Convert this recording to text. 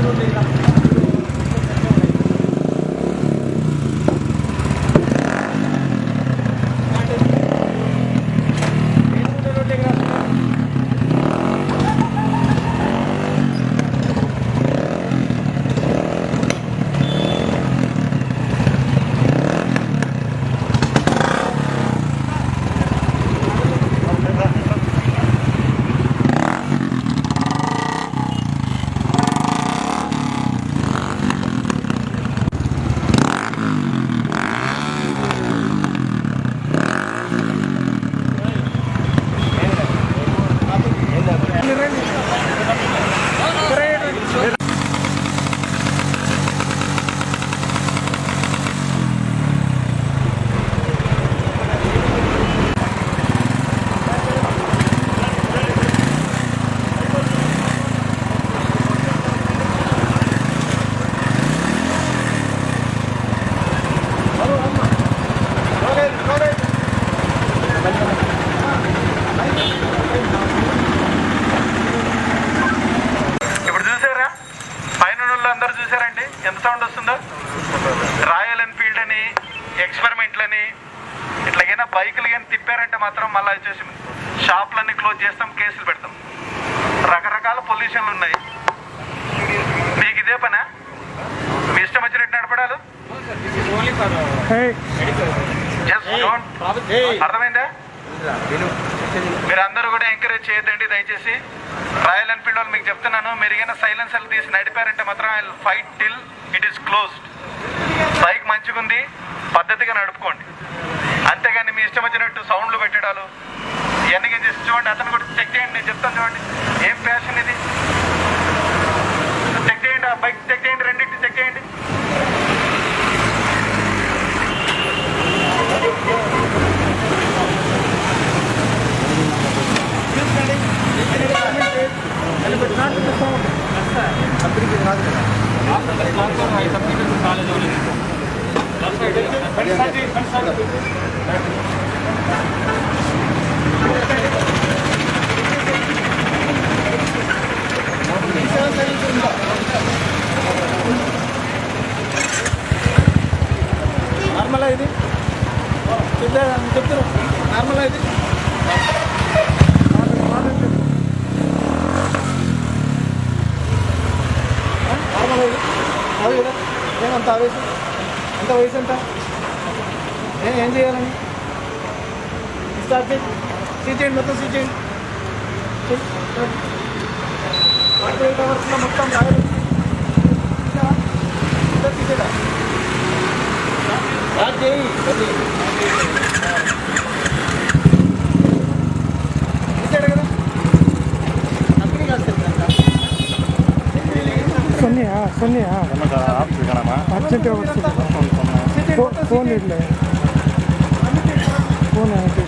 ganun din lang. కానీ తిప్పారంటే మాత్రం మళ్ళీ వచ్చేసి షాపులన్నీ క్లోజ్ చేస్తాం కేసులు పెడతాం. రకరకాల పొల్యూషన్లు ఉన్నాయి. మీకు ఇదే పనా? మీ ఇష్టం వచ్చినట్టు నడపడాలు? అర్థమైందా? మీరు అందరూ కూడా ఎంకరేజ్ చేయొద్దండి దయచేసి. రాయల్ ఎన్ఫీల్డ్ వాళ్ళు మీకు చెప్తున్నాను మీరు ఏమైనా సైలెన్సర్లు తీసి నడిపారంటే మాత్రం I fight till it is closed bike మంచిగుంది పద్ధతిగా నడుపుకోండి. అంతేగాని మీ ఇష్టం వచ్చినట్టు సౌండ్లు పెట్టడాలు ఇవన్నీ చేసి చూడండి అతను కూడా చెక్ చేయండి నేను చెప్తాను చూడండి. ఏం ఫ్యాషన్ ఇది? చెక్ చేయండి ఆ బైక్ చెక్ చేయండి రెండింటి చెక్ చేయండి. నార్మల్ ఇది? చెప్తా చెప్తారు నార్మల్ ఇది? నార్మల్ ఇది? కాదు కదా ఏమంత ఆవేశం ఎంత వయసు ఎంత? ఏం ఏం చేయాలని స్టార్ట్ చేయి సీ చేయండి మొత్తం సీ చేయండి ఫార్టీ ఎయిట్ అవర్స్లో మొత్తం రాయలు తీసేదా స్టార్ట్ చేయి తీసాడు కదా కంపెనీ కాదు సార్ boné.